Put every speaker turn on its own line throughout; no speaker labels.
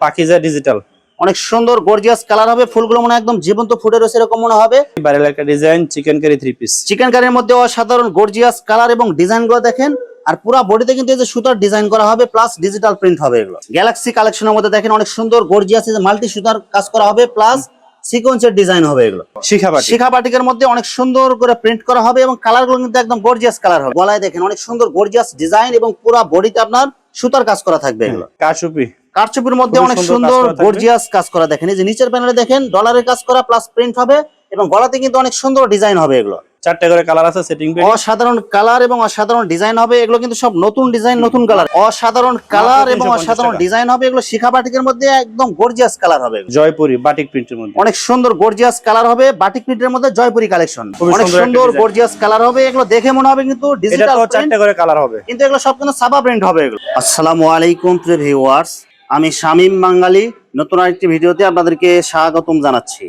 Pakeezah digital
অনেক সুন্দর gorgeous colour হবে ফুলগুলো মনে একদম জীবন্ত ফুটে রয়েছে এরকম মনে হবে।
বাইরের একটা design chicken curry three piece
chicken কারির মধ্যে অসাধারণ গর্জিয়াস কালার এবং ডিজাইনগুলো দেখেন। আর পুরো বডিতে কিন্তু এই যে সুতার ডিজাইন করা হবে প্লাস ডিজিটাল প্রিন্ট হবে এগুলো। গ্যালাক্সি কালেকশনের মধ্যে দেখেন অনেক সুন্দর গর্জিয়াস মাল্টি সুতার কাজ করা হবে প্লাস সিকোয়েন্সের ডিজাইন হবে এগুলো।
শিখাবাটি
শিখা বাটিকের মধ্যে অনেক সুন্দর করে প্রিন্ট করা হবে এবং কালারগুলো কিন্তু একদম গর্জিয়াস কালার হবে। গলায় দেখেন অনেক সুন্দর গর্জিয়াস ডিজাইন এবং পুরো বডিতে আপনার সুতার কাজ করা থাকবে এগুলো।
কাশুপি
কারচুপির মধ্যে অনেক
সুন্দর।
গর্জিয়াস কাজ করা দেখেন এই যে নিচের প্যানেলে দেখেন ডলারের কাজ করা প্লাস প্রিন্ট হবে এবং গলাতে কিন্তু অনেক সুন্দর ডিজাইন হবে এগুলো।
চারটে করে কালার আছে সেটিং
অসাধারণ কালার এবং অসাধারণ ডিজাইন হবে এগুলো কিন্তু সব নতুন ডিজাইন নতুন কালার অসাধারণ কালার এবং অসাধারণ ডিজাইন হবে এগুলো শিখা বাটিকের মধ্যে একদম গর্জিয়াস কালার হবে।
জয়পুরি বাটিক প্রিন্টের মধ্যে।
অনেক সুন্দর গর্জিয়াস কালার হবে বাটিক প্রিন্টের মধ্যে জয়পুরি কালেকশন অনেক
সুন্দর।
গর্জিয়াস কালার হবে এগুলো দেখে মনে হবে কিন্তু ডিজিটাল
চারটে করে কালার হবে।
কিন্তু এগুলো সব কিন্তু সাবা প্রিন্ট হবে এগুলো। আসসালামু আলাইকুম প্রিয় ভিউয়ার্স আমি শামীম বাঙালি, নতুন আরেকটি ভিডিওতে আপনাদেরকে স্বাগতম জানাচ্ছি।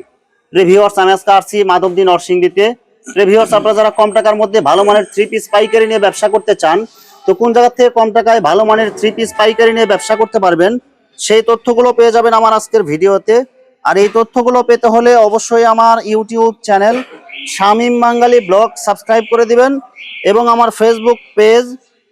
প্রিয় ভিউয়ার্স আমি আজকে আসছি মাধবদী নরসিংদীতে। প্রিয় ভিউয়ার্স আপনারা যারা কম টাকার মধ্যে ভালো মানের থ্রি পিস পাইকারি নিয়ে ব্যবসা করতে চান, তো কোন জায়গা থেকে কম টাকায় ভালো মানের থ্রি পিস পাইকারি নিয়ে ব্যবসা করতে পারবেন, সেই তথ্যগুলো পেয়ে যাবেন আমার আজকের ভিডিওতে। আর এই তথ্যগুলো পেতে হলে অবশ্যই আমার YouTube channel Shamim Bangali vlog subscribe করে দিবেন এবং আমার Facebook page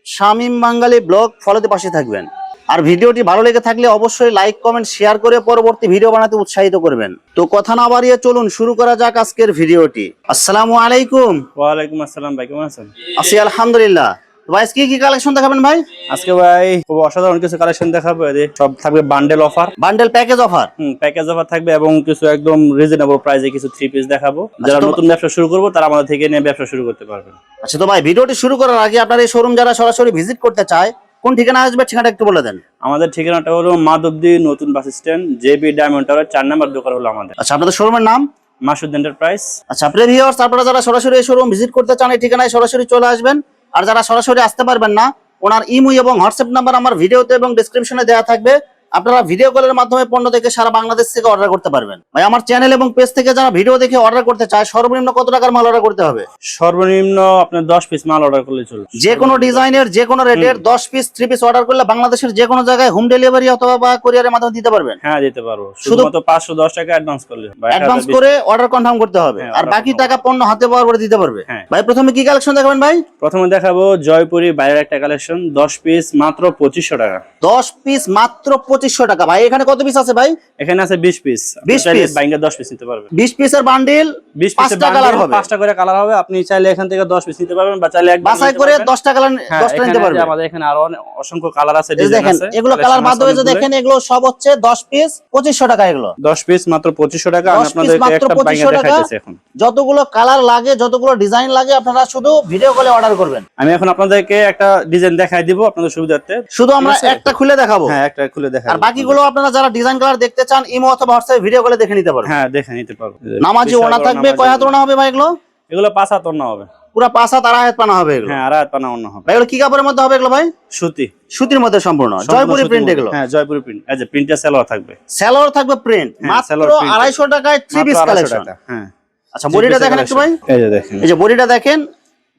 Shamim Bangali vlog ফলোতে পাশে থাকবেন। আর ভিডিওটি ভালো লেগে থাকলে অবশ্যই লাইক কমেন্ট শেয়ার করে পরবর্তী ভিডিও বানাতে উৎসাহিত করবেন। তো কথা না বাড়িয়ে চলুন শুরু করা যাক আজকের ভিডিওটি। আসসালামু আলাইকুম।
ওয়ালাইকুম আসসালাম ভাই কেমন আছেন?
আছি আলহামদুলিল্লাহ। ভাই আজকে কি কালেকশন দেখাবেন ভাই?
আজকে ভাই খুব অসাধারণ কিছু কালেকশন দেখাবো সব থাকবে bundle offer
bundle package offer
hmm package offer থাকবে এবং কিছু একদম রিজনেবল প্রাইসে কিছু থ্রি পিস দেখাবো। যারা নতুন ব্যবসা শুরু করব তারা আমাদের থেকে নিয়ে ব্যবসা শুরু করতে পারবেন।
আচ্ছা তো ভাই ভিডিওটি শুরু করার আগে আপনার এই শোরুম যারা সরাসরি ভিজিট করতে চায় কোন ঠিকানা আসবে ঠিকানাটা একটু বলে দেন।
আমাদের ঠিকানাটা হলো মাধবদী নতুন bus stand JB diamond tower চার নাম্বার দোকান হলো আমাদের।
আচ্ছা আপনাদের শোরুমের নাম?
মাসুদ এন্টারপ্রাইজ।
আচ্ছা প্রিয় ভিউয়ার্স আপনারা যারা সরাসরি শোরুম ভিজিট করতে চান এই ঠিকানায় সরাসরি চলে আসবেন। আর যারা সরাসরি আসতে পারবেন না ওনার ইমো এবং হোয়াটসঅ্যাপ নাম্বার আমার ভিডিওতে এবং ডিসক্রিপশনে দেওয়া থাকবে। আপনারা ভিডিও কলের মাধ্যমে পণ্য দেখে সারা বাংলাদেশ থেকে অর্ডার করতে পারবেন। ভাই আমার চ্যানেল এবং পেজ থেকে যারা ভিডিও দেখে অর্ডার করতে চায় সর্বনিম্ন কত টাকার মাল অর্ডার করতে হবে?
সর্বনিম্ন আপনার দশ পিস মাল অর্ডার করলে চলবে।
যে কোনো ডিজাইনের যে কোনো রেটের দশ পিস থ্রি পিস অর্ডার করলে বাংলাদেশের যে কোনো জায়গায় হোম ডেলিভারি অথবা বা কুরিয়ারের মাধ্যমে দিতে পারবেন।
হ্যাঁ দিতে পারব। শুধুমাত্র পাঁচশো দশ টাকা অ্যাডভান্স করলে
অ্যাডভান্স করে অর্ডার কনফার্ম করতে হবে।
হ্যাঁ,
আর বাকি টাকা পণ্য হাতে পাওয়ার পরে দিতে পারবে।
হ্যাঁ।
ভাই প্রথমে কি কালেকশন দেখাবেন ভাই?
প্রথমে দেখাবো জয়পুরি বাইরের একটা কালেকশন দশ পিস মাত্র পঁচিশশো টাকা।
দশ পিস মাত্র পঁচিশশো টাকা। ভাই এখানে কত পিস আছে ভাই?
এখানে আছে বিশ পিস
20 piece?
বাইঙ্গা দশ পিস নিতে পারবেন।
বিশ পিসের বান্ডিল
বিশ
পাঁচটা কালার হবে।
পাঁচটা করে কালার হবে। আপনি চাইলে এখান থেকে দশ পিস নিতে পারবেন বা চাইলে
বাছাই করে দশটা কালার
হ্যাঁ,
দশটা নিতে পারবে
আমাদের এখানে আরও অসংখ্য কালার আছে
দেখেন এগুলো কালার মাধ্যমে যে দেখেন এগুলো সব হচ্ছে দশ পিস পঁচিশশো টাকা এগুলো।
দশ পিস মাত্র পঁচিশশো টাকা আমি
10 piece
আপনাদের
মাত্র
একটা বাইঙ্গা
টাকা।
দেখাইতেছি এখন।
যতগুলো কালার লাগে যতগুলো ডিজাইন লাগে আপনারা শুধু ভিডিও কলে অর্ডার করবেন।
আমি এখন আপনাদেরকে একটা ডিজাইন দেখাই দিব আপনাদের সুবিধার্থে।
শুধু আমরা একটা খুলে দেখাবো?
হ্যাঁ একটা খুলে দেখা
আর বাকিগুলো আপনারা যারা ডিজাইন কালার দেখতে চান ইমো অথবা হোয়াটসঅ্যাপে ভিডিও কলে দেখে নিতে পারবেন।
হ্যাঁ দেখে নিতে পারব।
নামাজি ওনা থাকবে। কয় হাত ওনা হবে ভাই এগুলো?
এগুলো পাঁচ হাত অন্য হবে।
পুরো পাঁচ হাত আড়াই হাত পানা হবে এগুলো।
হ্যাঁ আর হাত পানা অন্য হবে।
ভাই এগুলো কি কাপড়ের মধ্যে হবে এগুলো ভাই?
সুতি।
সুতির মধ্যে সম্পূর্ণ। জয়পুরি প্রিন্ট এগুলো।
হ্যাঁ জয়পুরি প্রিন্ট এই যে প্রিন্টার সেলোয়ার থাকবে।
স্যালোয়ার থাকবে প্রিন্ট
হ্যাঁ,
মাত্র
সালোয়ার print।
আড়াইশো টাকায় থ্রি পিস কালেকশন
টাকা, হ্যাঁ।
আচ্ছা বডিটা দেখেন একটু ভাই।
এই যে দেখেন।
এই যে বডিটা দেখেন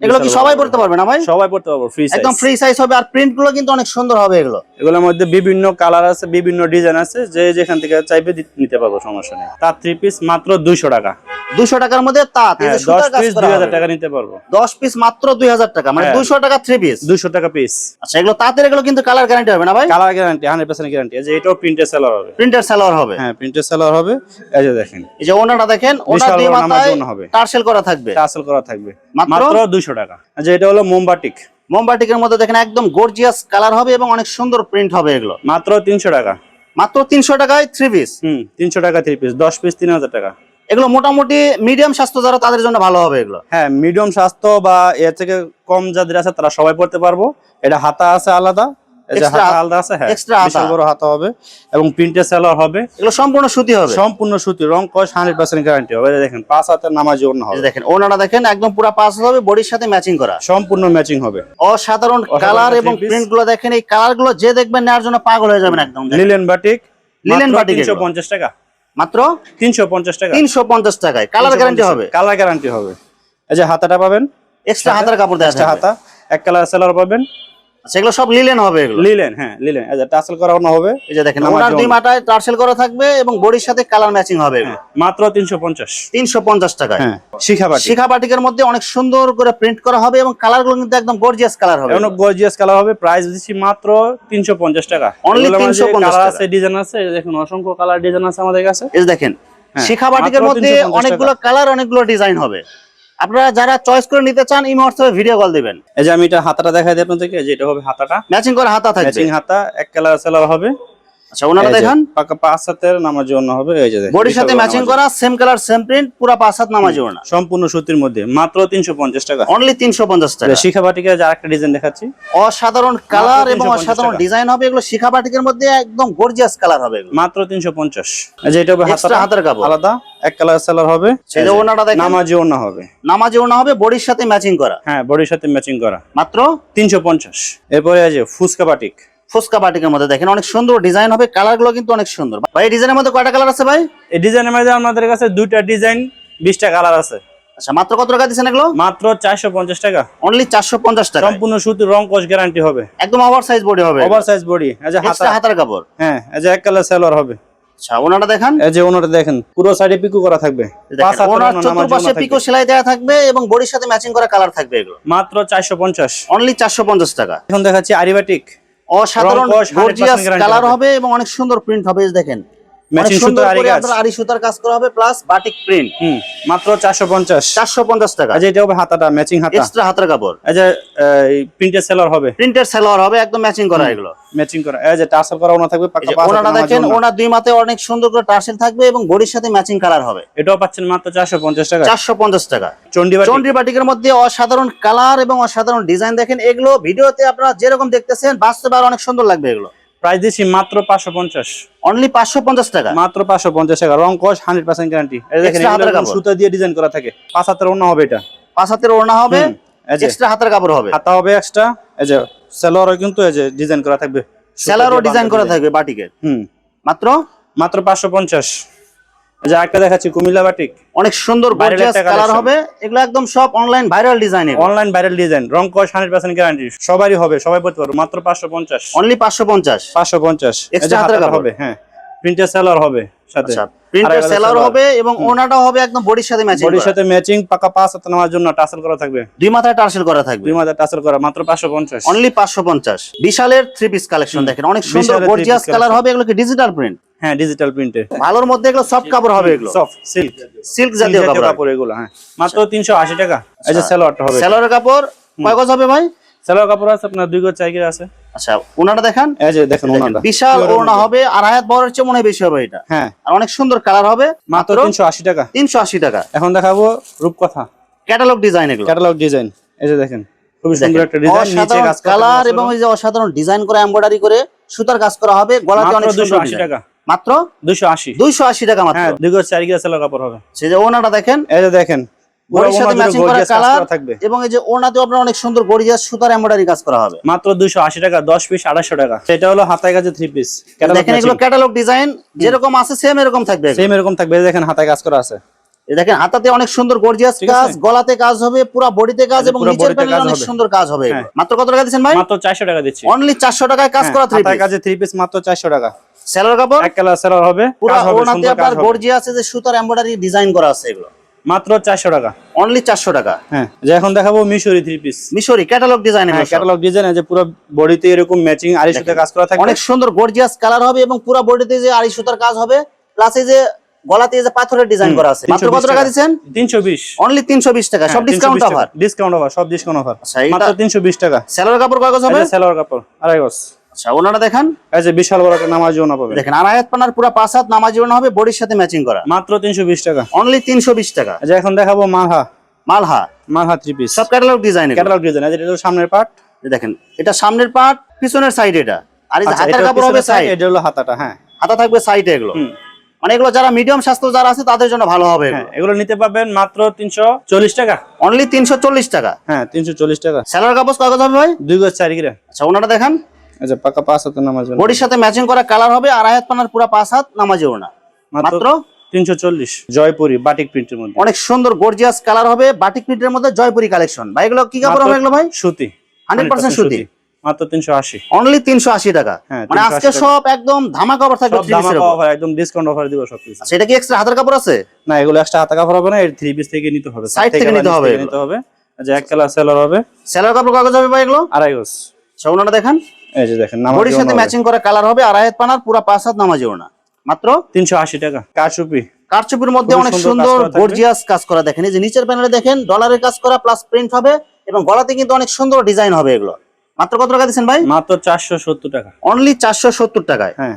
এগুলো কি সবাই পড়তে পারবে না ভাই?
সবাই পড়তে পারব ফ্রি
একদম ফ্রি সাইজ হবে আর প্রিন্টগুলো কিন্তু অনেক সুন্দর হবে এগুলো।
এগুলোর মধ্যে বিভিন্ন কালার আছে বিভিন্ন ডিজাইন আছে যে যেখান থেকে চাইবে নিতে পারব সমস্যা নেই। তার থ্রি পিস মাত্র দুইশো টাকা।
দুশো টাকার মধ্যে তাঁত এই
হ্যাঁ
যে সুতার কাজ করা
দুই হাজার
হবে।
টাকা নিতে পারব।
দশ পিস মাত্র দুই হাজার টাকা মানে
হ্যাঁ।
দুশো টাকা থ্রি পিস
দুইশো টাকা পিস
আচ্ছা এগুলো তাঁতের এগুলো কিন্তু কালার গ্যারান্টি হবে না ভাই?
Colour guarantee hundred percent guarantee যে এটাও প্রিন্টের সেলার হবে।
হবে।
হ্যাঁ সেলার হবে। এই যে দেখেন।
এই যে ওনাটা দেখেন দিয়ে মাথায়। টার্সেল করা থাকবে।
করা থাকবে।
মাত্র?
দুইশো টাকা। আচ্ছা এটা হলো মোমবাটিক
মোমবাটিকের মধ্যে দেখেন একদম গর্জিয়াস কালার হবে এবং অনেক সুন্দর প্রিন্ট হবে এগুলো।
মাত্র তিনশো টাকা।
মাত্র তিনশো টাকায় থ্রি পিস
হুম তিনশো টাকা থ্রি পিস দশ পিস তিন হাজার টাকা।
এগুলো মোটামুটি মিডিয়াম স্বাস্থ্য যারা তাদের জন্য ভালো হবে এগুলো।
হ্যাঁ মিডিয়াম স্বাস্থ্য বা এর থেকে কম যাদের আছে তারা সবাই পড়তে পারব। এটা হাতা আছে আলাদা হ্যাঁ এবং প্রিন্টের সেলার হবে।
এগুলো সম্পূর্ণ সুতি হবে।
সম্পূর্ণ সুতি রং কস হান্ড্রেড পার্সেন্ট গ্যারান্টি হবে। দেখেন পাঁচ হাতের নামাজি অন্য হবে।
দেখেন ওনারা দেখেন একদম পুরো হবে বডির সাথে ম্যাচিং করা।
সম্পূর্ণ ম্যাচিং হবে।
অসাধারণ কালার এবং প্রিন্টগুলো দেখেন এই কালারগুলো যে দেখবেন নেওয়ার জন্য পাগল হয়ে যাবেন একদম।
লিলেন বাটিক
লিলেন বাটিক
তিনশো পঞ্চাশ টাকা।
মাত্র?
তিনশো পঞ্চাশ টাকা।
তিনশো পঞ্চাশ টাকায়। কালার গ্যারান্টি হবে।
কালার গ্যারান্টি হবে। এই যে হাতাটা পাবেন।
এক্সট্রা হাতার কাপড় দেওয়া
হাতা। এক কালার সেলার পাবেন।
আচ্ছা এগুলো সব লিলেন হবে এগুলো?
লিলেন হ্যাঁ লিলেন যে টাসেল করানো হবে।
এই যে দেখেন ওনার দুই। মাথায় টার্সেল করা থাকবে এবং বডির সাথে কালার ম্যাচিং হবে
হ্যাঁ মাত্র তিনশো পঞ্চাশ।
তিনশো পঞ্চাশ টাকায়।
হ্যাঁ শিখাবাটি
শিখা বাটিকের মধ্যে অনেক সুন্দর করে প্রিন্ট করা হবে এবং কালারগুলো কিন্তু একদম গর্জিয়াস কালার হবে।
এমন গর্জিয়াস কালার হবে প্রাইস দিচ্ছি মাত্র তিনশো পঞ্চাশ টাকা।
Only
এগুলোর মাঝে
350
কালার আছে ডিজাইন আছে দেখুন অসংখ্য কালার ডিজাইন আছে আমাদের কাছে।
এই দেখেন
হ্যাঁ,
শিখা বাটিকের মধ্যে অনেকগুলো কালার অনেকগুলো ডিজাইন হবে। আপনারা যারা চয়েস করে নিতে চান এই হোয়াটসঅ্যাপে ভিডিও কল দিবেন।
এই যে আমি এটা হাতাটা দেখাই দিই আপনাদেরকে যে এটা হবে হাতাটা।
ম্যাচিং করা হাতা থাকবে।
ম্যাচিং হাতা এক কালার সেলার হবে।
আচ্ছা
যে,
দেখান।
পাকা পাঁচ হাতের নামার জন্য হবে এই যে
বডির সাথে ম্যাচিং করা সেম কালার সেম প্রিন্ট পুরো পাঁচ হাত নামাজি ওড়না।
সম্পূর্ণ সুতির মধ্যে মাত্র তিনশো পঞ্চাশ টাকা।
অনলি তিনশো পঞ্চাশ টাকা।
শিখা বাটিকে যে আরেকটা ডিজাইন দেখাচ্ছি।
অসাধারণ কালার এবং
350
অসাধারণ ডিজাইন হবে এগুলো শিখা বাটিকের মধ্যে একদম গর্জিয়াস কালার হবে
মাত্র তিনশো পঞ্চাশ। এই যে এটা হবে হাতাটা।
কাপড়।
আলাদা এক কালার সেলার হবে।
সেই যে ওড়নাটা দেখেন।
নামাজি ওড়না হবে।
নামাজি ওড়না হবে বডির সাথে ম্যাচিং করা।
হ্যাঁ বডির সাথে ম্যাচিং করা।
মাত্র?
তিনশো পঞ্চাশ। এরপরে আছে ফুচকা বাটিক।
ফুচকা বাটিকের মধ্যে দেখেন অনেক সুন্দর ডিজাইন হবে কালারগুলো কিন্তু অনেক সুন্দর। ভাই এই ডিজাইনের মধ্যে কয়টা কালার আছে ভাই?
এই ডিজাইনের মধ্যে আমাদের কাছে দুইটা ডিজাইন বিশটা কালার আছে।
আচ্ছা মাত্র কত টাকা দিচ্ছেন এগুলো?
মাত্র চারশো পঞ্চাশ টাকা।
অনলি চারশো পঞ্চাশ টাকা
সম্পূর্ণ সুতির রং কস গ্যারান্টি হবে।
একদম ওভার সাইজ বডি হবে
ওভার সাইজ বডি
হাতার। কাপড়।
হ্যাঁ যে এক কালার সেলর হবে।
আচ্ছা ওনাটা দেখান।
এই যে ওনাটা দেখেন পুরো সাইডে পিকু করা থাকবে।
ওনার চতুর্পাশে পিকো সেলাই দেওয়া থাকবে এবং বডির সাথে ম্যাচিং করা কালার থাকবে এগুলো।
মাত্র চারশো পঞ্চাশ।
অনলি চারশো পঞ্চাশ টাকা।
এখন দেখাচ্ছি আরিবাটিক
অসাধারণ
রং কস 100%
গর্জিয়াস কালার
হবে।
এবং অনেক সুন্দর প্রিন্ট হবে দেখেন
ম্যাচিং
সুন্দর
সুতো আরি
আরি সুতার কাজ করা হবে প্লাস বাটিক প্রিন্ট
মাত্র চারশো পঞ্চাশ।
চারশো পঞ্চাশ টাকা।
এটা হবে হাতাটা ম্যাচিং হাতা।
এক্সট্রা হাতের কাপড়।
এই যে প্রিন্টের সেলর হবে।
প্রিন্টের সালোয়ার হবে একদম ম্যাচিং করা এগুলো।
ম্যাচিং করা। এই যে টার্সেল করা ওনা থাকবে পাকা
ওনাটা দেখেন। ওনার দুই মাথায় অনেক সুন্দর করে টার্সেল থাকবে এবং বডির সাথে ম্যাচিং কালার হবে।
এটাও পাচ্ছেন মাত্র চারশো পঞ্চাশ টাকা।
চারশো পঞ্চাশ টাকা।
চন্ডিবাটি
চন্ডি বাটিকের মধ্যে অসাধারণ কালার এবং অসাধারণ ডিজাইন দেখেন। এগুলো ভিডিওতে আপনারা যেরকম দেখতেছেন বাস্তবে আর অনেক সুন্দর লাগবে এগুলো।
প্রাইস দিচ্ছি মাত্র পাঁচশো পঞ্চাশ।
অনলি পাঁচশো পঞ্চাশ টাকা?
মাত্র পাঁচশো পঞ্চাশ টাকা। রং কস হান্ড্রেড পার্সেন্ট গ্যারান্টি সুতা দিয়ে ডিজাইন করা থাকে। পাঁচ হাতের ওড়না হবে এটা।
পাঁচ হাতের ওড়না হবে এক্সট্রা হাতের কাপড় হবে।
হাতা হবে এক্সট্রা এই যে সেলোয়ারও কিন্তু এই যে ডিজাইন করা থাকবে। সেলোয়ারও
ডিজাইন করা থাকবে বাটিকে
হুম।
মাত্র?
মাত্র পাঁচশো পঞ্চাশ। যে একটা দেখাচ্ছি কুমিল্লা বাটিক।
অনেক সুন্দর গর্জিয়াস কালার হবে। এগুলো একদম সব online viral design
online viral design রং কস হান্ড্রেড পার্সেন্ট গ্যারান্টি সবারই হবে সবাই পড়তে পারবে। মাত্র পাঁচশো পঞ্চাশ।
অনলি পাঁচশো পঞ্চাশ।
পাঁচশো পঞ্চাশ।
Extra হাতের
হবে। হ্যাঁ। প্রিন্টের সেলার হবে সাথে।
আচ্ছা। প্রিন্টের সেলার হবে এবং ওনাটাও হবে একদম বডির সাথে ম্যাচিং
বডির সাথে ম্যাচিং পাকা পাঁচ হাতে নেওয়ার জন্য টাসেল করা থাকবে।
দুই মাথায় টার্সেল করা থাকবে।
দুই মাথায় টাসেল করা মাত্র পাঁচশো পঞ্চাশ।
অনলি পাঁচশো পঞ্চাশ। বিশালের থ্রি পিস কালেকশন দেখেন অনেক সুন্দর গর্জিয়াস কালার হবে এগুলো কি ডিজিটাল প্রিন্ট
হ্যাঁ ডিজিটাল প্রিন্টে
ভালোর মধ্যে এগুলো সফট কাপড় হবে এগুলো।
সফট সিল্ক
সিল্ক জাতীয় কাপড়।
এগুলো হ্যাঁ। মাত্র তিনশো আশি টাকা। এই যে সেলোয়ারটা হবে।
সেলোয়ারের কাপড় কয় গজ হবে ভাই?
সেলোয়ার কাপড় আছে আপনার দুই গজ গজ আছে।
আচ্ছা ওনাটা দেখান।
এই যে দেখেন ওনাটা।
বিশাল ওড়না হবে আর হায়াত বড়ের চেয়ে মনে বেশি হবে এটা।
হ্যাঁ।
আর অনেক সুন্দর কালার হবে
মাত্র
মাত্র
তিনশো আশি টাকা।
তিনশো আশি টাকা।
এখন দেখাবো রূপকথা।
ক্যাটালগ ডিজাইন এগুলো।
ক্যাটালগ ডিজাইন এই যে দেখেন খুবই সুন্দর একটা ডিজাইন নিচে
অসাধারণ
কাজ
কালার এবং এই যে অসাধারণ ডিজাইন করে এমব্রয়ডারি করে সুতার কাজ করা হবে গলাতে
মাত্র
অনেক সুন্দর
আশি
design।
টাকা।
মাত্র
দুশো আশি।
দুইশো আশি টাকা মাত্র।
হ্যাঁ দুই গজ চার গজ সেলোয়ার কাপড় হবে।
সেই যে ওনাটা দেখেন।
এই যে দেখেন
বডির সাথে ম্যাচিং করা
কাজ
কালার এবং এই যে ওনাতেও আপনার অনেক সুন্দর গর্জিয়াস সুতার এমব্রয়ডারি কাজ করা হবে।
মাত্র দুশো আশি টাকা দশ পিস আড়াইশো টাকা। সেটা হলো হাতায় কাজে থ্রি পিস
দেখেন এগুলো ক্যাটালগ ডিজাইন যেরকম আছে সেম এরকম থাকবে।
সেম এরকম থাকবে দেখেন হাতায় কাজ করা আছে।
দেখেন হাতাতে অনেক সুন্দর গর্জিয়াস কাজ গলাতে কাজ হবে পুরো বডিতে কাজ এবং
পুরো
নিচের প্যানেলে
কাজ
অনেক সুন্দর কাজ হবে।
হ্যাঁ।
মাত্র কত টাকা দিচ্ছেন ভাই?
মাত্র চারশো টাকা দিচ্ছি।
অনলি চারশো টাকায় কাজ
হ্যাঁ,
করা থ্রি
কাজে থ্রি পিস মাত্র চারশো টাকা।
সেলার কাপড়?
এক কালার সেলার হবে
পুরো ওনাতে আপনার গর্জিয়াস আছে যে সুতার এমব্রয়ডারি ডিজাইন করা আছে এগুলো।
মাত্র চারশো টাকা।
অনলি চারশো টাকা?
হ্যাঁ যে এখন দেখাবো Mishri three piece
Mishri catalogue design
হ্যাঁ ক্যাটালগ ডিজাইন যে পুরো বডিতে এরকম ম্যাচিং আড়াই সুতা কাজ করা থাকবে।
অনেক সুন্দর গর্জিয়াস কালার হবে এবং পুরো বডিতে যে আড়াই সুতার কাজ হবে প্লাস এই যে গলাতে যে পাথরের ডিজাইন করা আছে। মাত্র কত টাকা
তিনশো বিশ।
অনলি তিনশো বিশ টাকা সব ডিসকাউন্ট অফার
ডিসকাউন্ট অফার সব ডিসকাউন্ট অফার
আচ্ছা,
মাত্র তিনশো বিশ টাকা।
সেলার কাপড় কয় গজ হবে?
সেলোয়ার কাপড় আড়াই গজ।
আচ্ছা ওনারা দেখান।
এই যে বিশাল বড় একটা নামাজ না পাবে
দেখেন আড়াইয়াত পানার পুরো পাঁচ হাত নামাজি হবে বডির সাথে ম্যাচিং করা।
মাত্র তিনশো বিশ টাকা।
অনলি তিনশো বিশ টাকা।
এই যে এখন দেখাবো মালহা।
মালহা।
মালহা থ্রি পিস
সব ক্যাটালগ ডিজাইন
ক্যাটালগ ডিজাইন এটা সামনের পার্ট
দেখেন এটা সামনের পার্ট পিছনের সাইড এটা। আর এই
আচ্ছা
হাতের কাপড় হবে সাইড
এটা হলো হাতাটা হ্যাঁ।
হাতা থাকবে সাইডে এগুলো। মানে এগুলো যারা মিডিয়াম স্বাস্থ্য যারা আছে তাদের জন্য ভালো হবে
হ্যাঁ এগুলো নিতে পারবেন মাত্র তিনশো চল্লিশ টাকা।
অনলি তিনশো চল্লিশ টাকা।
হ্যাঁ তিনশো চল্লিশ টাকা।
সেলার কাপড় কয় গজ হবে ভাই?
দুই গজ চারি গিরা
আচ্ছা ওনারা দেখান।
আচ্ছা পাকা পাঁচ হাতের নামাজ
বডির সাথে ম্যাচিং করা কালার হবে আর আয়াত পানার পুরো পাঁচ হাত নামাজি ওড়না
মাত্র তিনশো চল্লিশ। জয়পুরি বাটিক প্রিন্টের মধ্যে।
অনেক সুন্দর গর্জিয়াস কালার হবে বাটিক প্রিন্টের মধ্যে জয়পুরি কালেকশন ভাই এগুলো কি কাপড় হবে এগুলো ভাই?
সুতি।
100% সুতি।
মাত্র তিনশো আশি।
অনলি তিনশো আশি টাকা।
হ্যাঁ,
মানে আজকে সব একদম ধামাকা অফার থাকবে
অফার একদম ডিসকাউন্ট অফার দিব সব কিছু
সেটা কি এক্সট্রা হাতের কাপড় আছে?
না এগুলো এক্সট্রা হাতা কাপড় হবে না এই থ্রি পিস থেকে নিতে হবে।
Side থেকে নিতে হবে
নিতে হবে। যে এক কালার সেলার হবে।
সেলার কাপড় কাগজ হবে ভাই এগুলো?
আড়াই গজ।
দেখান।
এই যে দেখেন
বডির সাথে ম্যাচিং করা কালার হবে আর আয়াত পানার পুরা পাঁচ হাত নামাজিও না। মাত্র
তিনশো আশি টাকা। কারচুপি।
কারচুপির মধ্যে অনেক
সুন্দর।
গর্জিয়াস কাজ করা দেখেন। এই যে নিচের প্যানেলে দেখেন ডলারের কাজ করা প্লাস প্রিন্ট হবে এবং গলাতে কিন্তু অনেক সুন্দর ডিজাইন হবে এগুলো। মাত্র কত টাকা দিচ্ছেন ভাই?
মাত্র চারশো সত্তর টাকা।
অনলি চারশো সত্তর টাকায়।
হ্যাঁ।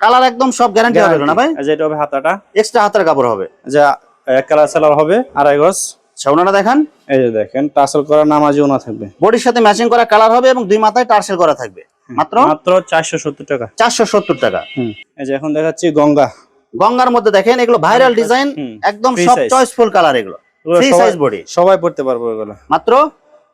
কালার একদম সব গ্যারান্টি হবে না ভাই?
এই যে এটা হবে হাতাটা।
এক্সট্রা হাতের কাপড় হবে।
যে এক কালার সেলার হবে আড়াই গজ।
সৌনাটা দেখান।
এই যে দেখেন টাসল করা নামাজিও না থাকবে।
বডির সাথে ম্যাচিং করা কালার হবে এবং দুই মাথায় টার্সেল করা থাকবে। মাত্র?
মাত্র চারশো সত্তর টাকা।
চারশো সত্তর টাকা।
এই যে এখন দেখাচ্ছি গঙ্গা।
গঙ্গার মধ্যে দেখেন এগুলো ভাইরাল ডিজাইন একদম সব চয়েসফুল কালার এগুলো। ফ্রি
সবাই-
সাইজ বডি
সবাই পড়তে পারব এগুলো।
মাত্র?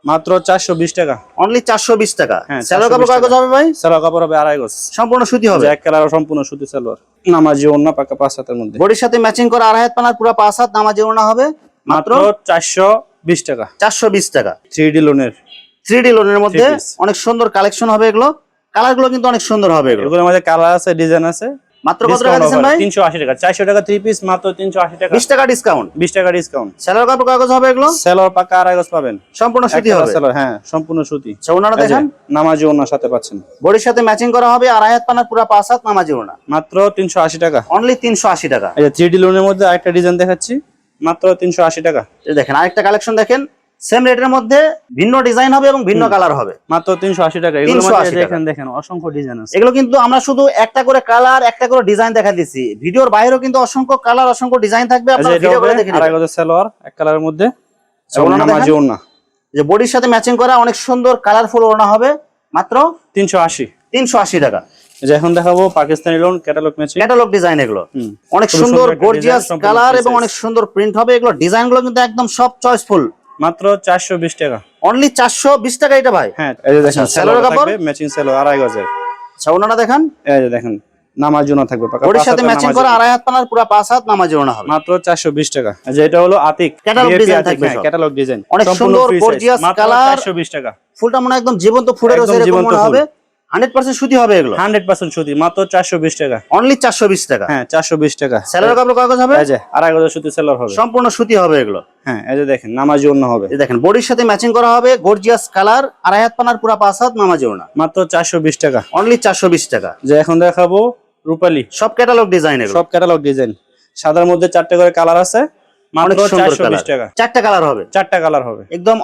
মাত্র চারশো বিশ টাকা।
অনলি চারশো বিশ টাকা।
420
কাপড়
টাকা।
হবে ভাই?
সেলার কাপড় হবে আড়াই গজ।
সম্পূর্ণ সুতি হবে।
এক কালার সম্পূর্ণ সুতি সালোয়ার। নামাজি অন্য পাকা পাঁচ হাতের মধ্যে।
বডির সাথে ম্যাচিং করা আড়াই হাত পানার পুরো পাঁচ হাত নামাজি ওড়না হবে। মাত্র
চারশো বিশ টাকা।
চারশো বিশ টাকা।
থ্রি ডি লোনের
থ্রি ডি লোনের মধ্যে অনেক সুন্দর কালেকশন হবে এগুলো। কালারগুলো কিন্তু অনেক সুন্দর হবে এগুলো।
কালার আছে ডিজাইন আছে।
মাত্র কত টাকা দিচ্ছেন ভাই?
তিনশো আশি টাকা। চারশো টাকা থ্রি পিস মাত্র টাকা।
ডিসকাউন্ট
বিশ টাকা ডিসকাউন্ট
সেলোর কাগজ হবে এগুলো?
সেলর পাকা পাবেন।
সম্পূর্ণ সুতি হবে।
সেলর হ্যাঁ সম্পূর্ণ সুতি।
আচ্ছা, ওনারা
এই যে,
দেখেন।
নামাজি ওনার সাথে পাচ্ছেন।
বডির সাথে ম্যাচিং করা হবে আড়াই হাত পানার পুরো পাঁচ হাত নামাজি ওড়না
মাত্র তিনশো আশি টাকা।
অনলি তিনশো আশি টাকা।
এই লোনের মধ্যে আরেকটা ডিজাইন দেখাচ্ছি। মাত্র তিনশো আশি টাকা।
দেখেন আরেকটা কালেকশন দেখেন সেম রেটের মধ্যে ভিন্ন ডিজাইন হবে এবং ভিন্ন কালার হবে।
মাত্র তিনশো আশি টাকা। এগুলোর
380
মধ্যে
টাকা।
দেখেন দেখেন অসংখ্য ডিজাইন আছে।
এগুলো কিন্তু আমরা শুধু একটা করে কালার একটা করে ডিজাইন দেখা দিচ্ছি। ভিডিওর বাইরেও কিন্তু অসংখ্য কালার অসংখ্য ডিজাইন থাকবে। আপনারা ভিডিও করে দেখে নেবেন।
গজের সেলোয়ার এক কালারের মধ্যে।
আচ্ছা, যে বডির সাথে ম্যাচিং করা অনেক সুন্দর কালারফুল ওড়না হবে। মাত্র
তিনশো আশি।
তিনশো আশি টাকা।
যে এখন দেখাবো Pakistani lawn catalogue matching
catalogue design এগুলো। অনেক সুন্দর গর্জিয়াস কালার এবং অনেক সুন্দর প্রিন্ট হবে। এগুলো ডিজাইনগুলো কিন্তু একদম সব চয়েসফুল
মাত্র চারশো বিশ টাকা।
অনলি চারশো বিশ টাকা এটা ভাই।
হ্যাঁ এই যে দেখেন
আচ্ছা, কাপড়?
ম্যাচিং সেলোয়ার আড়াই গজের।
আচ্ছা ওনারা দেখান।
এই যে দেখেন নামাজ জন্য থাকবে পাকা
বডির সাথে ম্যাচিং করা আড়াই হাত পানার পুরো পাঁচ হাত নামাজি ওড়না হবে।
মাত্র চারশো বিশ টাকা। এই যে এটা হলো আতিক
design
আতিক,
থাকবে
হ্যাঁ,
সব।
catalog
অনেক সুন্দর, gorgeous
মাত্র 420 টাকা।
ফুলটা মনে হয় একদম জীবন্ত ফুটে রয়েছে এরকম
জীবন্ত
মনে হবে। হান্ড্রেড পার্সেন্ট সুতি হবে এগুলো?
হান্ড্রেড পার্সেন্ট সুতি মাত্র চারশো বিশ টাকা।
অনলি চারশো বিশ টাকা?
হ্যাঁ চারশো বিশ টাকা।
কাপড় কাগজ হবে?
সুতি হবে।
সম্পূর্ণ সুতি হবে এগুলো?
হ্যাঁ এই যে দেখেন নামাজি হবে।
দেখেন বডির সাথে ম্যাচিং করা হবে গর্জিয়াস কালার আড়াই হাত পানার পুরো পাঁচ হাত নামাজি ওড়না।
মাত্র চারশো বিশ টাকা।
অনলি চারশো বিশ টাকা।
যে এখন দেখাবো রূপালি।
সব ক্যাটালগ ডিজাইন
সব ক্যাটালগ ডিজাইন সাদার মধ্যে চারটে করে কালার আছে। মাত্র টাকা।
চারটা কালার হবে।
চারটা কালার হবে।
একদম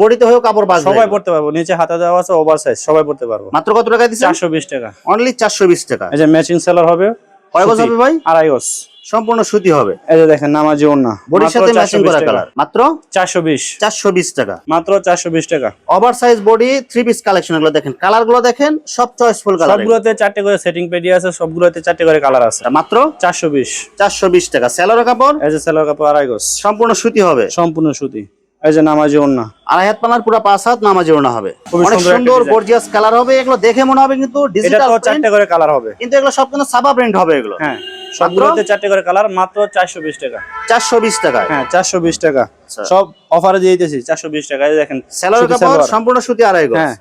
বডিতে হয়েও কাপড় বাজবে
সবাই পড়তে পারব। নিচে হাতা দেওয়া আছে ওভার সাইজ সবাই পড়তে পারব।
মাত্র কত টাকা দিচ্ছেন?
চারশো বিশ টাকা।
অনলি চারশো বিশ টাকা।
এই যে ম্যাচিং সেলার হবে।
কয় গজ হবে ভাই?
আড়াই গজ।
সম্পূর্ণ সুতি হবে।
এই যে দেখেন নামাজি ওন্না
বডির সাথে ম্যাচিং করা কালার মাত্র?
চারশো বিশ।
চারশো বিশ টাকা।
মাত্র চারশো বিশ টাকা।
Over size body three piece কালেকশনগুলো দেখেন। কালারগুলো দেখেন সব চয়েসফুল কালার
সবগুলোতে চারটি করে সেটিং পেডি আছে সবগুলোতে চারটি করে কালার আছে।
মাত্র?
চারশো বিশ।
চারশো বিশ টাকা। সেলর কাপড়?
এই যে সেলর কাপড় আড়াই গজ।
সম্পূর্ণ সুতি হবে।
সম্পূর্ণ সুতি। এই যে নামাজি ওন্না
আড়াই হাত পানার পুরো পাঁচ হাত নামাজি ওড়না হবে। অনেক
সুন্দর।
গর্জিয়াস কালার হবে এগুলো দেখে মনে হবে কিন্তু ডিজিটাল
চারটে করে কালার হবে।
কিন্তু এগুলো সব কিন্তু সাবা প্রিন্ট হবে এগুলো।
হ্যাঁ সবগুলোতে চারটে করে কালার মাত্র চারশো বিশ টাকা।
চারশো বিশ টাকায়।
হ্যাঁ চারশো বিশ টাকা।
আচ্ছা।
সব অফারে দিয়ে দিতেছি চারশো বিশ টাকা। দেখেন
স্যালোর কাপড় সম্পূর্ণ সুতি আড়াই গজ।
হ্যাঁ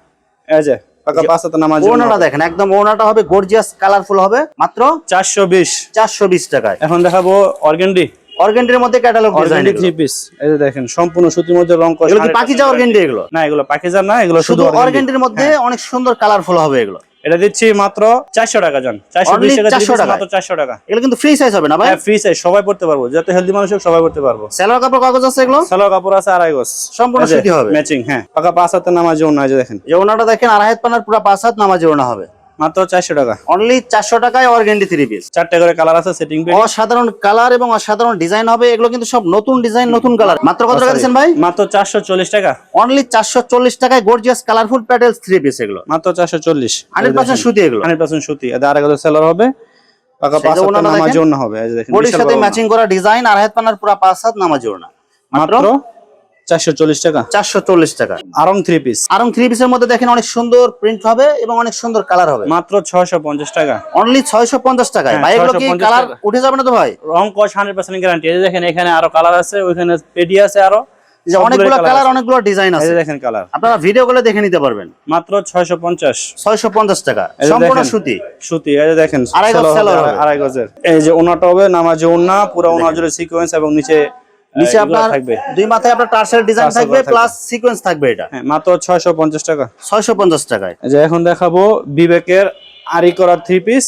এই যে
দেখেন একদম ওড়নাটা হবে গর্জিয়াস কালারফুল হবে মাত্র
চারশো বিশ।
চারশো বিশ টাকায়।
এখন দেখাবো অর্গেন্ডি।
অর্গেন্ডির মধ্যে ক্যাটালগ ডিজাইন
থ্রি পিস এই যে দেখেন সম্পূর্ণ সুতির মধ্যে রং
এগুলো কি পাকিজা অর্গেন্ডি এগুলো?
না এগুলো পাকিজার না এগুলো
শুধু অর্গেন্ডির। মধ্যে অনেক সুন্দর কালারফুল হবে এগুলো।
এটা দিচ্ছি মাত্র চারশো টাকা জান। চারশো টাকা
400
400 মাত্র চারশো টাকা।
এগুলো কিন্তু ফ্রি সাইজ হবে না ভাই?
হ্যাঁ ফ্রি সাইজ সবাই পড়তে পারব। যত হেলদি মানুষ হোক সবাই পড়তে পারব।
স্যালোর কাপড় কাগজ আছে এগুলো?
সালোয়ার কাপড় আছে আড়াই গজ।
সম্পূর্ণ সুতি হবে।
ম্যাচিং হ্যাঁ। পাকা পাঁচ হাতে নামাজি যে দেখেন।
যে ওনাটা দেখেন আড়াই হাত পানার পুরো পাঁচ হাত নামাজি ওড়না হবে।
মাত্র চারশো টাকা।
অনলি চারশো টাকায় অর্গেন্ডি থ্রি পিস
চারটে করে কালার আছে সেটিং পেজ
অসাধারণ কালার এবং অসাধারণ ডিজাইন হবে। এগুলো কিন্তু সব নতুন ডিজাইন নতুন কালার মাত্র কত টাকা দিচ্ছেন ভাই?
মাত্র চারশো চল্লিশ টাকা।
অনলি চারশো চল্লিশ টাকায় gorgeous colourful petals three piece এগুলো।
মাত্র চারশো চল্লিশ।
হান্ড্রেড পার্সেন্ট সুতি এগুলো।
হান্ড্রেড পার্সেন্ট সুতি। এটা আড়াই সেলার হবে। পাকা পাঁচ হাতে নামাজি হবে। এই দেখেন
বডির সাথে ম্যাচিং করা ডিজাইন আড়াই হাত পানার পুরো পাঁচ হাত নামাজি
মাত্র চারশো চল্লিশ টাকা।
চারশো চল্লিশ টাকা।
Aarong three piece
Aarong three পিসের মধ্যে দেখেন অনেক সুন্দর প্রিন্ট হবে এবং অনেক সুন্দর কালার হবে।
মাত্র ছয়শো পঞ্চাশ টাকা।
অনলি ছয়শো পঞ্চাশ টাকায়।
হ্যাঁ,
ভাই এগুলো কি কালার
টাকা।
উঠে যাবে না তো ভাই?
রং কস হান্ড্রেড পার্সেন্ট গ্যারান্টি এই দেখেন এখানে আরও কালার আছে ওইখানে পেডি আছে
আরও। অনেকগুলো কালার অনেকগুলো ডিজাইন আছে।
দেখেন কালার
আপনারা ভিডিও গুলো দেখে নিতে পারবেন।
মাত্র ছয়শো পঞ্চাশ।
ছয়শো পঞ্চাশ টাকা। সম্পূর্ণ সুতি।
সুতি এই দেখেন
আড়াই গজ।
আড়াই গজের। এই যে ওনাটা হবে নামাজ ওনা পুরো ওনা জুড়ে সিকোয়েন্স এবং নিচে
নিচে আপনার দুই মাথায় আপনার টার্সেল ডিজাইন থাকবে প্লাস সিকোয়েন্স থাকবে। এটা।
হ্যাঁ মাত্র ছয়শো পঞ্চাশ টাকা।
ছয়শো পঞ্চাশ টাকায়।
যে এখন দেখাবো বিবেকের আরি করা থ্রি পিস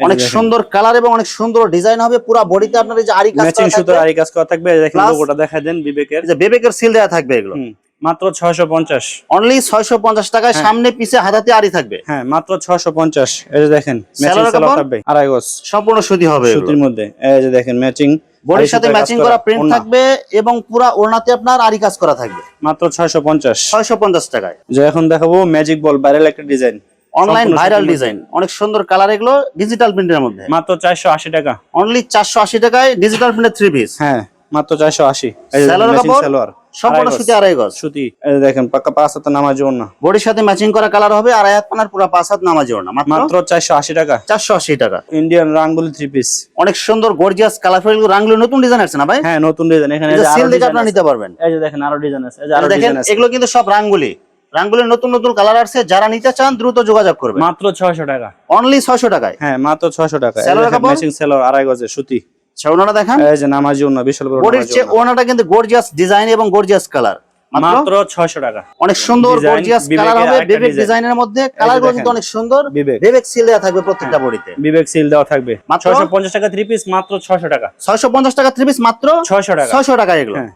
অনেক সুন্দর কালার এবং অনেক সুন্দর ডিজাইন হবে পুরো বডিতে আপনার এই যে আরি কাজ
ম্যাচিং আরি কাজ করা থাকবে দেখেন লোগোটা দেখা দেন বিবেকের।
যে বেবেকের সিল দেওয়া থাকবে এগুলো।
মাত্র ছয়শো পঞ্চাশ।
অনলি ছয়শো পঞ্চাশ টাকায় সামনে পিছে হাতাতে আরি থাকবে।
হ্যাঁ মাত্র ছয়শো পঞ্চাশ। এই যে দেখেন ম্যাচিং
সালোয়ার
থাকবে আড়াই গজ।
সম্পূর্ণ সুতি হবে।
সুতির মধ্যে। এই যে দেখেন ম্যাচিং
বডির সাথে ম্যাচিং করা প্রিন্ট থাকবে এবং পুরা ওড়নাতে আপনার আরি কাজ করা থাকবে।
মাত্র ছয়শো পঞ্চাশ।
ছয়শো পঞ্চাশ টাকায়।
যে এখন দেখাবো ম্যাজিক বল ভাইরাল একটা ডিজাইন
অনলাইন ভাইরাল ডিজাইন অনেক সুন্দর কালার এগুলো ডিজিটাল প্রিন্টের মধ্যে।
মাত্র চারশো আশি টাকা।
অনলি চারশো আশি টাকায় ডিজিটাল প্রিন্টের থ্রি পিস
হ্যাঁ মাত্র চারশো আশি।
সালোয়ার কাপড়? সম্পূর্ণ সুতি আড়াই গজ।
সুতি দেখেন পাকা পাঁচ হাতে নামাজ না
বডির সাথে ম্যাচিং করা কালার হবে আর আয়াত পানার পুরো পাঁচ হাত নামাজি ওড়না। মাত্র
চারশো আশি টাকা।
চারশো আশি টাকা।
ইন্ডিয়ান রাঙ্গুলি থ্রি পিস
অনেক সুন্দর গর্জিয়াস কালারফুল রাংগুলো নতুন ডিজাইন আছে না ভাই?
হ্যাঁ নতুন ডিজাইন এখানে
সিল দেখে আপনারা নিতে পারবেন।
এই যে দেখেন আরও ডিজাইন আছে এই যে
আরও
ডিজাইন আছে।
এগুলো কিন্তু সব রাঙ্গুলি রাঙ্গুলির নতুন নতুন কালার আছে যারা নিতে চান দ্রুত যোগাযোগ করবেন।
মাত্র ছয়শো টাকা।
অনলি ছয়শো টাকায়।
হ্যাঁ মাত্র ছয়শো টাকা। ম্যাচিং আড়াই গজে সুতি।
ওনারা দেখান।
এই যে নামাজি না বিশাল বড়
বডির চেয়ে ওনাটা কিন্তু গর্জিয়াস ডিজাইন এবং গর্জিয়াস কালার মাত্র
মাত্র ছয়শো টাকা।
অনেক সুন্দর গর্জিয়াস কালার হবে। বিবেক। ডিজাইনের মধ্যে কালার কিন্তু অনেক সুন্দর।
বিবেক।
সিল দেওয়া থাকবে প্রত্যেকটা বডিতে
বিবেক সিল দেওয়া থাকবে।
মাত্র?
ছয়শো পঞ্চাশ টাকা থ্রি পিস মাত্র ছয়শো টাকা।
ছয়শো পঞ্চাশ টাকা থ্রি পিস মাত্র
ছয়শো টাকা।
ছয়শো টাকা এগুলো।
হ্যাঁ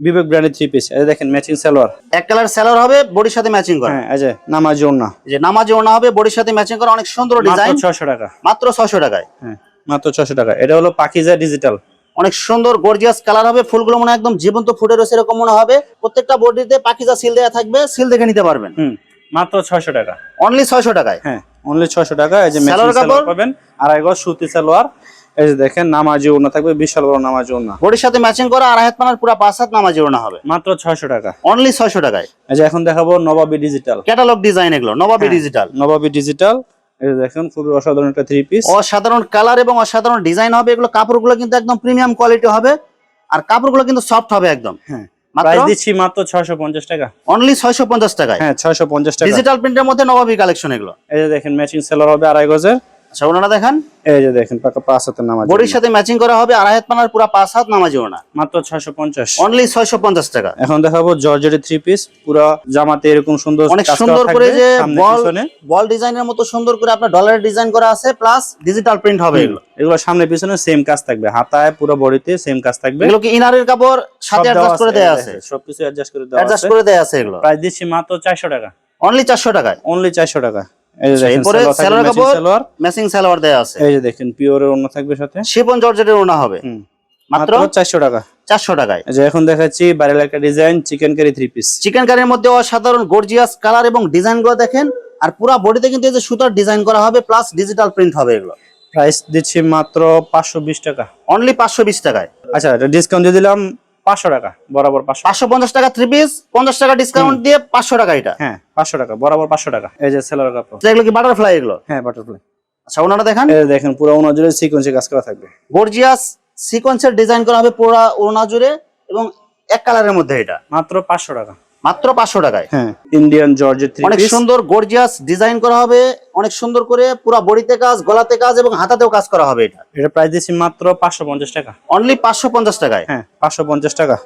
বিবেক ব্র্যান্ডের থ্রি পিস এই দেখেন ম্যাচিং সালোয়ার।
এক কালার সেলার হবে বডির সাথে ম্যাচিং করা।
হ্যাঁ এই যে নামাজি না
এই যে নামাজি ওনা হবে বডির সাথে ম্যাচিং করা অনেক সুন্দর
মাত্র
ডিজাইন
ছয়শো টাকা।
মাত্র ছয়শো টাকায়।
হ্যাঁ। মাত্র ছয়শো টাকা। এটা হলো পাকিজা ডিজিটাল
অনেক সুন্দর গর্জিয়াস কালার হবে ফুলগুলো মনে হয় একদম জীবন্ত ফুটে রয়েছে এরকম মনে হবে। প্রত্যেকটা বডিতে পাকিজা সিল দেওয়া থাকবে সিল দেখে নিতে পারবেন।
মাত্র ছয়শো টাকা।
অনলি ছয়শো টাকায়?
হ্যাঁ অনলি ছয়শো টাকা এই যে
সালোয়ার কাপড়?
পাবেন আড়াই গজ সুতি সালোয়ার এই যে দেখেন নামাজি ওনা থাকবে বিশাল বড় নামাজি ওনা
বডির সাথে ম্যাচিং করা আর হাত পানার পুরো পাঁচ হাত নামাজি ওনা হবে।
মাত্র ছয়শো টাকা।
অনলি ছয়শো টাকায়।
এই যে এখন দেখাবো নবাবী ডিজিটাল
ক্যাটালগ ডিজাইন এগুলো নবাবী
হ্যাঁ।
ডিজিটাল
নবাবী ডিজিটাল যে দেখেন খুবই অসাধারণ একটা থ্রি পিস
অসাধারণ কালার এবং অসাধারণ ডিজাইন হবে। এগুলো কাপড়গুলো কিন্তু একদম প্রিমিয়াম কোয়ালিটি হবে। আর কাপড়গুলো কিন্তু সফট হবে একদম।
হ্যাঁ প্রাইস দিচ্ছি মাত্র ছয়শো পঞ্চাশ টাকা।
অনলি ছয়শো পঞ্চাশ টাকায়?
হ্যাঁ ছয়শো পঞ্চাশ টাকা।
ডিজিটাল প্রিন্টের মধ্যে নবাবী কালেকশন এগুলো।
এই যে দেখেন ম্যাচিং সেলার হবে আড়াই গজের।
আচ্ছা ওনারা দেখান।
এই যে দেখেন পাকা পাঁচ হাতের নামাজ
বডির সাথে ম্যাচিং করা হবে আর হাত পানার পুরো পাঁচ হাত নামাজি ওনা
মাত্র ছয়শো পঞ্চাশ।
অনলি ছয়শো পঞ্চাশ টাকা।
এখন দেখাবো থ্রি পিস পুরো জামাতে এরকম সুন্দর
অনেক সুন্দর করে যে
সামনে
বল
পিছনে।
বল ডিজাইনের মতো সুন্দর করে আপনার ডলারের ডিজাইন করা আছে প্লাস ডিজিটাল প্রিন্ট হবে এগুলো।
এগুলো সামনে পিছনে সেম কাজ থাকবে হাতায় পুরো বডিতে সেম কাজ থাকবে।
এগুলো কি ইনারের কাপড়? সাথে
দেওয়া
অ্যাডজাস্ট করে
আছে,
দেয়া আছে?
সবকিছু অ্যাডজাস্ট করে দেওয়া
অ্যাডজাস্ট
আছে।
করে দেয়া আছে এগুলো।
প্রাইস দিচ্ছি মাত্র চারশো টাকা।
অনলি চারশো টাকায়।
অনলি চারশো টাকা।
এরপরে
সালোয়ার থাকবে,
সেলোয়ার
matching
কাপড় ম্যাচিং সালোয়ার দেয়া আছে।
এই যে দেখেন পিওরের অন্য থাকবে সাথে।
শিপন জর্জেটের ওনা হবে। মাত্র
মাত্র চারশো টাকা।
চারশো টাকায়।
যে এখন দেখাচ্ছি বাইরের একটা design chicken curry three piece
chicken কারির মধ্যে অসাধারণ গর্জিয়াস কালার এবং ডিজাইনগুলো দেখেন আর পুরো বডিতে কিন্তু এই যে সুতার ডিজাইন করা হবে প্লাস ডিজিটাল প্রিন্ট হবে এগুলো।
প্রাইস দিচ্ছি মাত্র পাঁচশো বিশ টাকা।
অনলি পাঁচশো বিশ টাকায়।
আচ্ছা এটা ডিসকাউন্ট দিয়ে দিলাম। পাঁচশো টাকা বরাবর পাঁচশো
পাঁচশো পঞ্চাশ টাকা থ্রি পিস পঞ্চাশ টাকা ডিসকাউন্ট দিয়ে পাঁচশো টাকা এটা।
হ্যাঁ পাঁচশো টাকা বরাবর পাঁচশো টাকা। এই যে সেলার কাপড়।
এগুলো কি বাটারফ্লাই এগুলো?
হ্যাঁ বাটারফ্লাই
আচ্ছা ওনারা দেখেন।
দেখেন পুরো ওনার জুড়ে সিকোয়েন্সে কাজ করা থাকবে।
গর্জিয়াস সিকোয়েন্সের ডিজাইন করা হবে পুরো ওনা জুড়ে এবং এক কালারের মধ্যে এটা।
মাত্র পাঁচশো টাকা।
মাত্র পাঁচশো টাকায়।
হ্যাঁ। ইন্ডিয়ান জর্জের থ্রি
অনেক সুন্দর গর্জিয়াস ডিজাইন করা হবে অনেক সুন্দর করে পুরো বডিতে কাজ গলাতে কাজ এবং হাতাতেও কাজ করা হবে এটা।
এটা প্রাইস দিচ্ছি মাত্র পাঁচশো পঞ্চাশ টাকা।
অনলি পাঁচশো পঞ্চাশ টাকায়।
হ্যাঁ পাঁচশো পঞ্চাশ টাকা।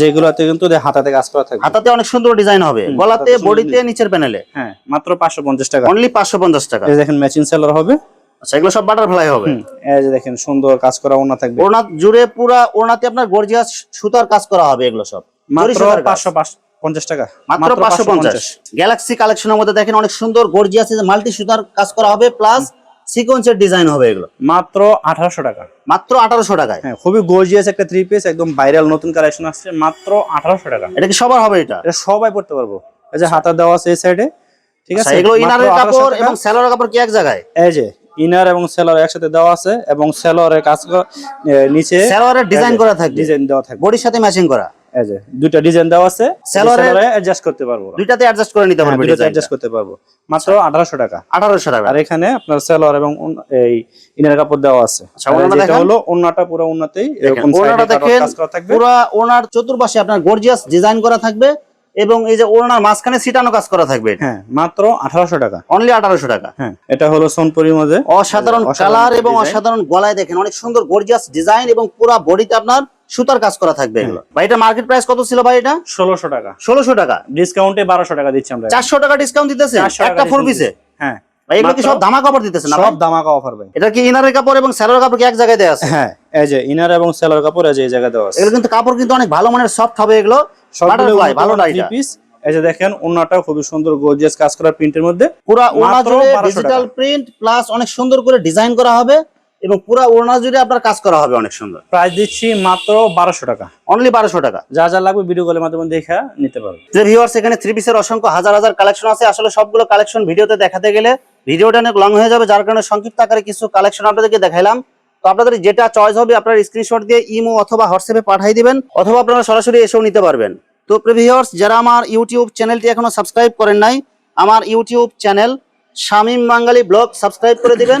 যেগুলোতে কিন্তু হাতাতে কাজ করা থাকবে।
হাতাতে অনেক সুন্দর ডিজাইন হবে। গলাতে বডিতে নিচের প্যানেলে
হ্যাঁ মাত্র পাঁচশো পঞ্চাশ টাকা।
অনলি পাঁচশো পঞ্চাশ টাকা।
দেখেন ম্যাচিং সেলার হবে।
আচ্ছা এগুলো সব বাটারফ্লাই হবে।
এই যে দেখেন সুন্দর কাজ করা ওনা থাকবে।
ওড়না জুড়ে পুরা ওড়নাতে আপনার গর্জিয়াস সুতার কাজ করা হবে এগুলো সব।
মাত্র পাঁচশো পঞ্চাশ টাকা।
মাত্র পাঁচশো পঞ্চাশ। গ্যালাক্সি কালেকশনের মধ্যে দেখেন অনেক সুন্দর গর্জিয়াস মাল্টি সুতার কাজ করা হবে প্লাস সিকোয়েন্সের ডিজাইন হবে এগুলো।
মাত্র আঠারোশো টাকা।
মাত্র আঠারোশো টাকায়।
হ্যাঁ খুবই গর্জিয়াস একটা থ্রি পিস একদম ভাইরাল নতুন কালেকশন আসছে মাত্র আঠারোশো টাকা।
এটা কি সবার হবে এটা?
এটা সবাই পড়তে পারব। এই যে হাতা দেওয়া আছে এই সাইডে ঠিক
আচ্ছা,
আছে?
এগুলো ইনারের কাপড় এবং স্যালোয়ার কাপড় কি এক জায়গায়?
এই যে ইনার এবং সেলর একসাথে দেওয়া আছে এবং সেলরের কাজ নিচে
স্যালোয়ারের ডিজাইন করা থাকবে।
ডিজাইন দেওয়া থাকবে।
বডির সাথে ম্যাচিং করা।
এই যে দুইটা ডিজাইন দেওয়া আছে
Salwar-এ-
অ্যাডজাস্ট করতে পারব
দুইটাতে অ্যাডজাস্ট করে নিতে
হ্যাঁ, দুইটাতে অ্যাডজাস্ট করতে পারব। মাত্র আঠারোশো টাকা।
আঠারোশো টাকা।
আর এখানে আপনার সেলোয়ার এবং এই ইনার কাপড় দেওয়া আছে।
আচ্ছা,
আর
ওনাটা
যেটা
দেখান।
হলো ওন্নাটা পুরো ওন্নাতেই এরকম
ওনাটা দেখেন
কাজ করা থাকবে।
পুরা ওনার চতুর্পাশে আপনার গর্জিয়াস ডিজাইন করা থাকবে এবং এই যে ওনার মাঝখানে সিটানো কাজ করা থাকবে।
হ্যাঁ মাত্র আঠারোশো টাকা।
অনলি আঠারোশো টাকা।
হ্যাঁ এটা হলো সোনপুরির মধ্যে।
অসাধারণ
অসাধারণ
কালার এবং অসাধারণ গলায় দেখেন অনেক সুন্দর গর্জিয়াস ডিজাইন এবং পুরা বডিতে আপনার সুতার কাজ করা থাকবে এগুলো। ভাই এটা মার্কেট প্রাইস কত ছিল ভাই এটা?
ষোলোশো টাকা।
ষোলোশো টাকা।
ডিসকাউন্টে বারোশো টাকা দিচ্ছি আমরা।
চারশো টাকা ডিসকাউন্ট দিতেছে? একটা ফোর পিসে
হ্যাঁ।
ভাই এগুলো কি সব ধামা কাপড় দিতেছে না
সব দামাকা অফার ভাই।
এটা কি ইনারের কাপড় এবং স্যালোর কাপড় কি এক জায়গায় দেওয়া আছে?
হ্যাঁ এই যে ইনার এবং সেলার কাপড় এই যে এই জায়গায় দেওয়া আছে।
এগুলো কিন্তু কাপড় কিন্তু অনেক ভালো মানের সফট হবে এগুলো।
সবগুলো
Butterfly, ভালো না এটা?
পিস এই যে দেখেন ওন্নাটা খুবই সুন্দর গর্জিয়াস কাজ করা প্রিন্টের মধ্যে।
পুরা
মাত্র
জুড়ে ডিজিটাল প্রিন্ট প্লাস অনেক সুন্দর করে ডিজাইন করা হবে। এবং পুরা ওড়না জুড়ে আপনার কাজ করা হবে অনেক সুন্দর।
প্রাইস দিচ্ছি মাত্র বারোশো টাকা।
অনলি বারোশো টাকা।
যা যা লাগবে ভিডিও কলের মাধ্যমে দেখে নিতে পারবে।
যে ভিউয়ার্স এখানে থ্রি পিসের অসংখ্য হাজার হাজার কালেকশন আছে আসলে সবগুলো কালেকশন ভিডিওতে দেখাতে গেলে ভিডিওটা অনেক লং হয়ে যাবে যার কারণে সংক্ষিপ্ত আকারে কিছু কালেকশন আপনাদেরকে দেখাইলাম। তো আপনাদের যেটা চয়েস হবে আপনার স্ক্রিনশট দিয়ে ইমো অথবা হোয়াটসঅ্যাপে পাঠিয়ে দিবেন অথবা আপনারা সরাসরি এসেও নিতে পারবেন। তো ভিউয়ার্স যারা আমার ইউটিউব চ্যানেলটি এখনও সাবস্ক্রাইব করেন নাই আমার YouTube channel Shamim Bangali vlog subscribe করে দিবেন।